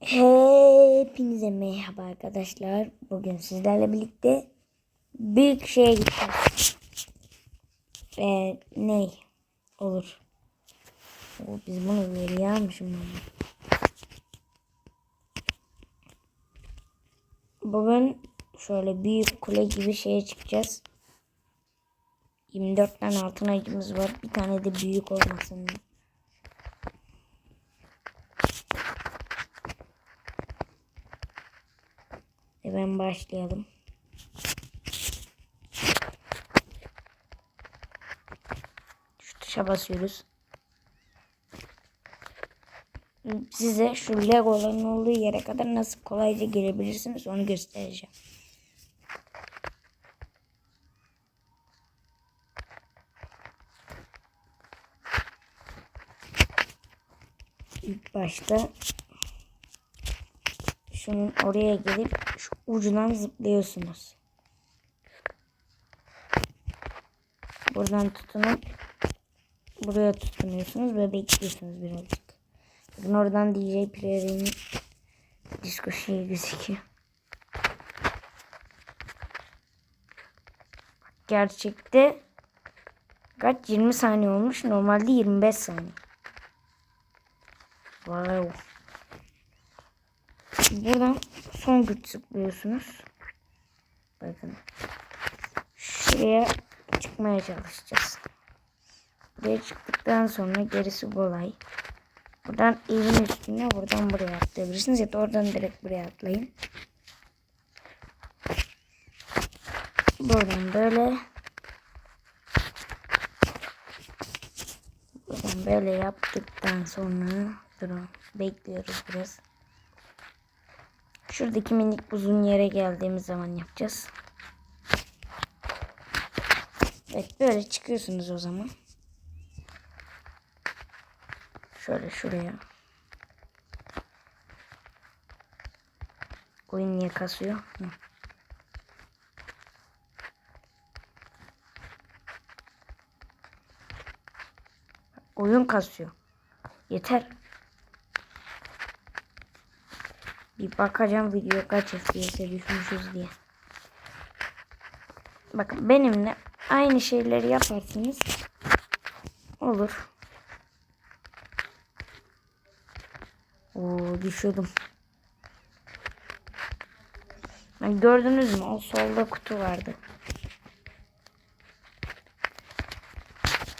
Hepinize merhaba arkadaşlar. Bugün sizlerle birlikte büyük şeye gideceğiz. Ve ne olur. O, biz bunu geri almışım. Bugün şöyle büyük kule gibi şeye çıkacağız. 24 tane altın ayıcımız var. Bir tane de büyük olmasın. Hemen başlayalım. Şu tuşa basıyoruz. Size şu legoların olduğu yere kadar nasıl kolayca girebilirsiniz onu göstereceğim. İlk başta şunun oraya gelip şu ucundan zıplıyorsunuz. Buradan tutunup buraya tutunuyorsunuz ve bekliyorsunuz birazcık. Bakın oradan DJ player'in disco şeyi gözüküyor. Gerçekte kaç 20 saniye olmuş. Normalde 25 saniye. Wow. Buradan son güç zıplıyorsunuz. Bakın. Şuraya çıkmaya çalışacağız. Buraya çıktıktan sonra gerisi kolay. Buradan evin üstüne buradan buraya atlayabilirsiniz ya da oradan direkt buraya atlayın. Buradan böyle buradan böyle yaptıktan sonra durun bekliyoruz biraz. Şuradaki minik uzun yere geldiğimiz zaman yapacağız. Evet böyle çıkıyorsunuz o zaman. Şöyle şuraya. Oyun niye kasıyor? Hı. Oyun kasıyor. Yeter. Bir bakacağım video kaç FPS'e düşmüşüz diye. Bakın benimle aynı şeyleri yaparsınız. Olur. Oo düşüyordum. Ben gördünüz mü? O solda kutu vardı.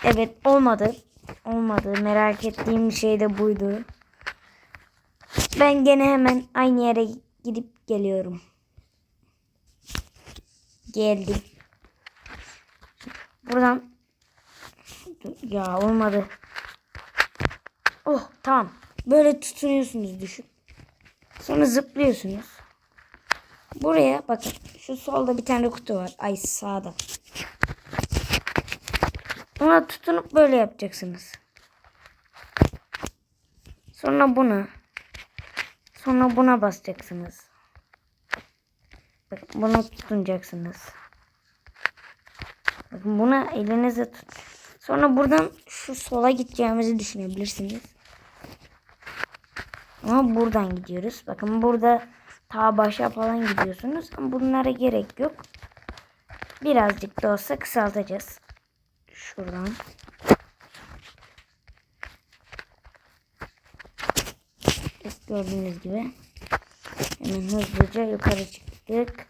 Evet olmadı. Olmadı. Merak ettiğim şey de buydu. Ben gene hemen aynı yere gidip geliyorum. Geldim. Buradan ya olmadı. Oh tamam. Böyle tutunuyorsunuz düşün. Sonra zıplıyorsunuz. Buraya bakın. Şu solda bir tane kutu var. Ay sağda. Ona tutunup böyle yapacaksınız. Sonra buna. Sonra buna basacaksınız. Bakın bunu tutunacaksınız. Bakın buna elinize tut. Sonra buradan şu sola gideceğimizi düşünebilirsiniz. Ama buradan gidiyoruz. Bakın burada ta başa falan gidiyorsunuz. Ama bunlara gerek yok. Birazcık da olsa kısaltacağız. Şuradan. Gördüğünüz gibi. Hemen hızlıca yukarı çıktık.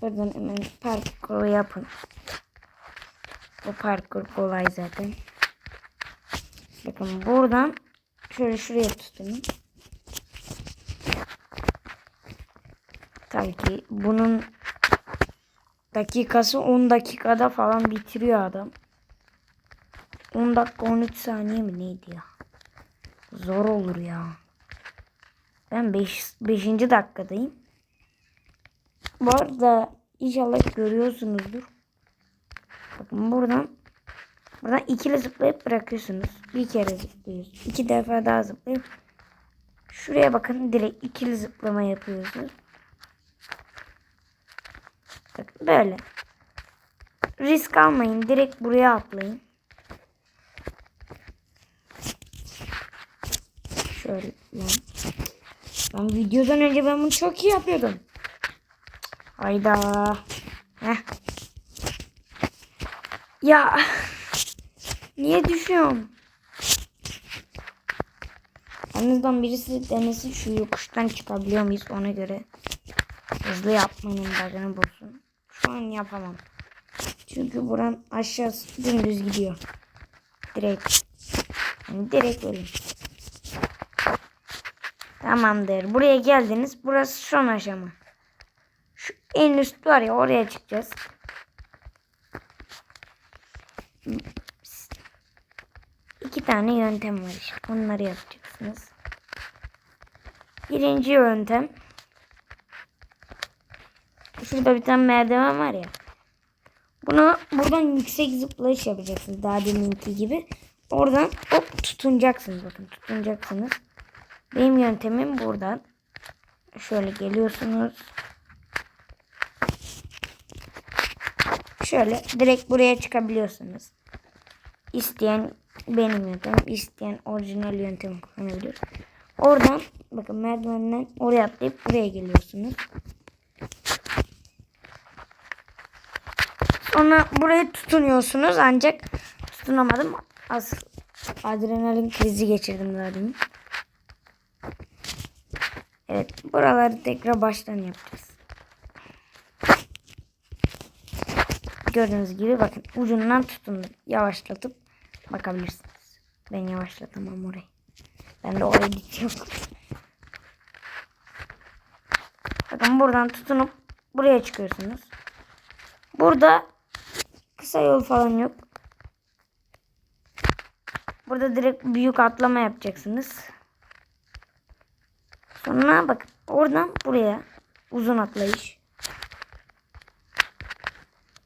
Buradan hemen parkur yapın. Bu parkur kolay zaten. Bakın buradan şöyle şuraya tutun. Tabii ki bunun dakikası 10 dakikada falan bitiriyor adam. 10 dakika 13 saniye mi neydi ya? Zor olur ya. Ben 5. 5. dakikadayım. Bu arada inşallah görüyorsunuzdur. Bakın buradan buradan ikili zıplayıp bırakıyorsunuz. Bir kere zıplıyorsunuz. İki defa daha zıplayıp şuraya bakın direkt ikili zıplama yapıyorsunuz. Bakın böyle. Risk almayın. Direkt buraya atlayın. Şöyle lan. Ben videodan önce ben bunu çok iyi yapıyordum. Hayda. Heh. Ya. Niye düşüyorum? Aranızdan birisi denesin şu yokuştan çıkabiliyor muyuz ona göre. Hızlı yapmanın bug'ını bulsun. Şu an yapamam. Çünkü buram aşağısı dümdüz gidiyor. Direkt. Yani direkt öyle. Tamamdır. Buraya geldiniz. Burası son aşama. Şu en üst var ya oraya çıkacağız. İki tane yöntem var işte. Onları yapacaksınız. Birinci yöntem. Şurada bir tane merdiven var ya. Bunu buradan yüksek zıplayış yapacaksınız. Daha deminki gibi. Oradan hop tutunacaksınız. Bakın tutunacaksınız. Benim yöntemim buradan. Şöyle geliyorsunuz. Şöyle direkt buraya çıkabiliyorsunuz. İsteyen benim yöntemim, isteyen orijinal yöntemi kullanabilir. Oradan bakın merdivenden oraya atlayıp buraya geliyorsunuz. Sonra buraya tutunuyorsunuz ancak tutunamadım. Az adrenalin krizi geçirdim zaten. Evet buraları tekrar baştan yapacağız. Gördüğünüz gibi bakın ucundan tutundum. Yavaşlatıp bakabilirsiniz. Ben yavaşlatamam orayı. Ben de oraya gidiyorum. Bakın buradan tutunup buraya çıkıyorsunuz. Burada kısa yol falan yok. Burada direkt büyük atlama yapacaksınız. Sonra bak oradan buraya uzun atlayış.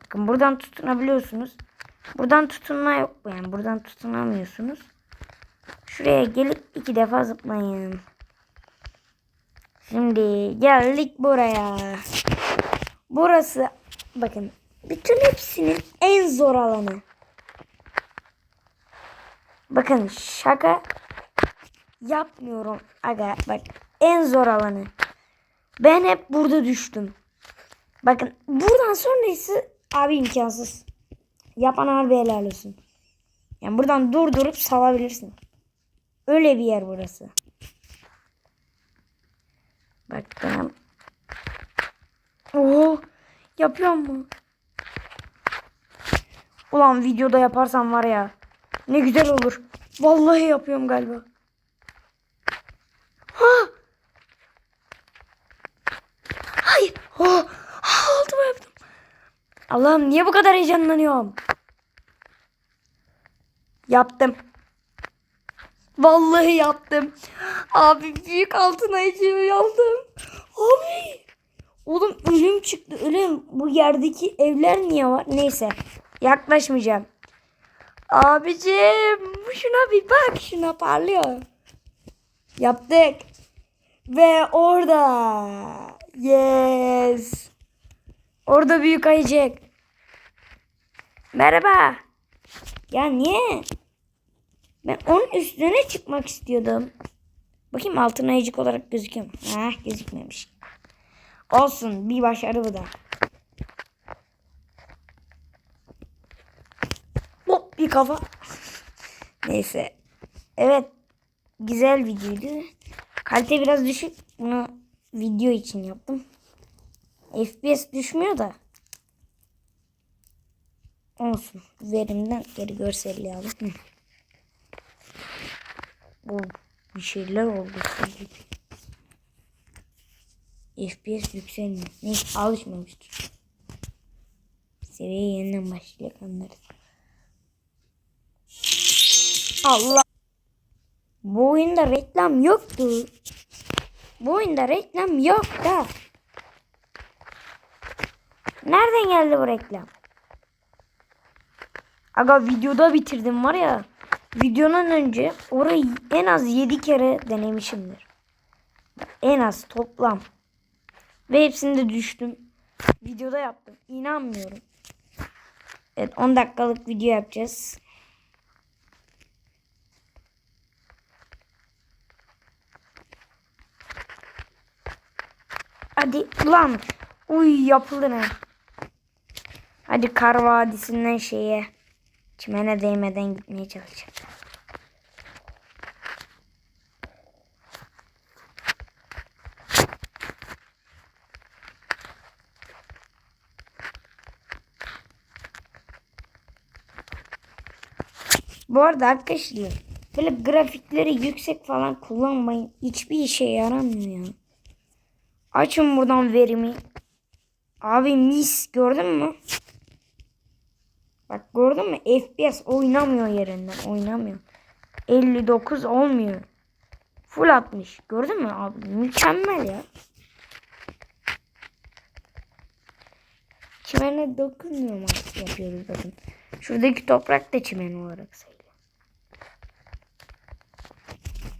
Bakın buradan tutunabiliyorsunuz. Buradan tutunma yok yani buradan tutunamıyorsunuz. Şuraya gelip iki defa zıplayın. Şimdi geldik buraya. Burası bakın bütün hepsinin en zor alanı. Bakın şaka yapmıyorum aga bak en zor alanı. Ben hep burada düştüm. Bakın buradan sonrası abi imkansız. Yapan harbi helal olsun. Yani buradan durdurup salabilirsin. Öyle bir yer burası. Baktım. Oo, yapıyor mu? Ulan videoda yaparsam var ya. Ne güzel olur. Vallahi yapıyorum galiba. Ha! Hayır. Oh. Ha, altıma yaptım. Allah'ım niye bu kadar heyecanlanıyorum? Yaptım. Vallahi yaptım. Abi büyük altın ayıcıyı aldım. Abi. Oğlum ölüm çıktı ölüm. Bu yerdeki evler niye var? Neyse. Yaklaşmayacağım. Abicim şuna bir bak. Şuna parlıyor. Yaptık. Ve orada. Yes. Orada büyük ayıcık. Merhaba. Ya niye? Ben onun üstüne çıkmak istiyordum. Bakayım altın ayıcık olarak gözüküyor mu? Heh gözükmemiş. Olsun bir başarı bu da. Hop bir kafa. Neyse. Evet. Güzel videoydu. Kalite biraz düşük. Bunu video için yaptım. FPS düşmüyor da. Olsun. Verimden geri görselliği alalım. Bu bir şeyler oldu. FPS yükselmiyor. Neyse alışmamıştır. Seviyeye yeniden başlayacak anlarız. Allah. Bu oyunda reklam yoktu. Bu oyunda reklam yok da. Nereden geldi bu reklam? Aga videoda bitirdim var ya. Videonun önce orayı en az 7 kere denemişimdir. En az toplam. Ve hepsinde düştüm. Videoda yaptım. İnanmıyorum. Evet 10 dakikalık video yapacağız. Hadi ulan. Uy yapıldı ne? Hadi kar vadisinden şeye. Çimene değmeden gitmeye çalışacağım. Bu arada arkadaşlar böyle grafikleri yüksek falan kullanmayın. Hiçbir işe yaramıyor ya. Açın buradan verimi. Abi mis gördün mü? Bak gördün mü? FPS oynamıyor yerinden. Oynamıyor. 59 olmuyor. Full 60. Gördün mü abi? Mükemmel ya. Çimene dokunmuyor mu yapıyoruz bakın. Şuradaki toprak da çimen olarak sayılıyor.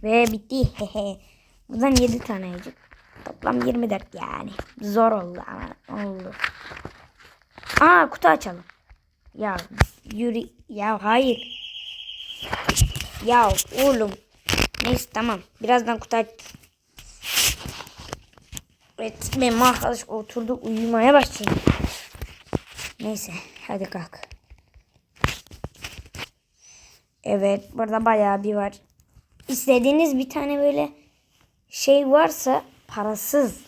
Ve bitti. Buradan 7 tane yiyecek. Toplam 24 yani. Zor oldu ama oldu. Aa kutu açalım. Ya yürü. Ya hayır. Ya oğlum. Neyse tamam. Birazdan kutu aç. Evet benim arkadaş oturdu uyumaya başladı. Neyse hadi kalk. Evet burada bayağı bir var. İstediğiniz bir tane böyle şey varsa parasız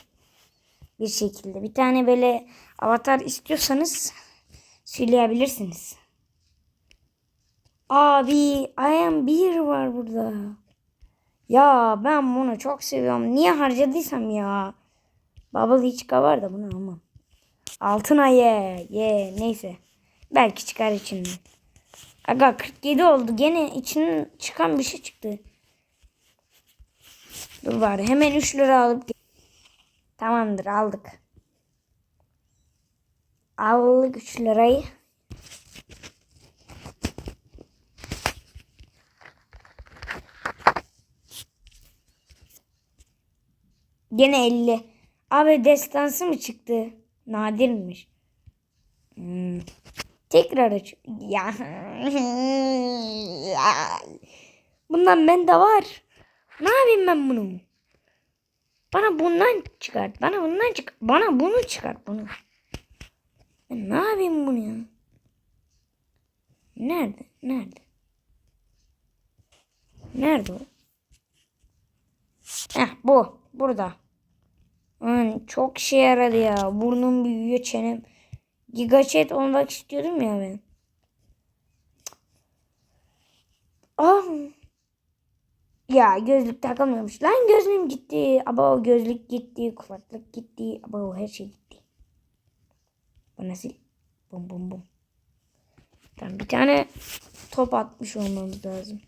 bir şekilde bir tane böyle avatar istiyorsanız söyleyebilirsiniz. Abi I am bir var burada. Ya ben bunu çok seviyorum. Niye harcadıysam ya. Bubble hiç var da bunu almam. Altına ye. Ye. Neyse. Belki çıkar içinden. Aga 47 oldu. Gene içinden çıkan bir şey çıktı. Dur bari hemen 3 lira alıp Tamamdır aldık. Aldık 3 lirayı. Gene 50. Abi destansı mı çıktı? Nadirmiş. Hmm. Tekrar aç. Ya. Bundan bende var. Ne yapayım ben bunu? Bana bundan çıkart. Bana bundan çıkart. Bana bunu çıkart bunu. Ben ne yapayım bunu ya? Nerede? Nerede? Nerede o? Heh bu. Burada. Hmm, çok şey yaradı ya. Burnum büyüyor çenem. Gigaçet olmak istiyordum ya ben. Ah. Ya gözlük takılmıyormuş. Lan gözlüğüm gitti. Aba gözlük gitti. Kulaklık gitti. Aba her şey gitti. Bu nasıl? Bum bum bum. Tamam bir tane top atmış olmamız lazım.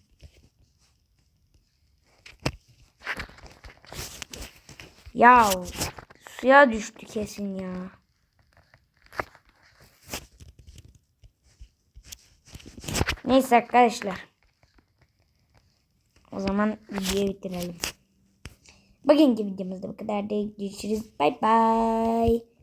Ya suya düştü kesin ya. Neyse arkadaşlar. O zaman videoyu bitirelim. Bugünkü videomuzda bu kadar. Görüşürüz. Bay bay.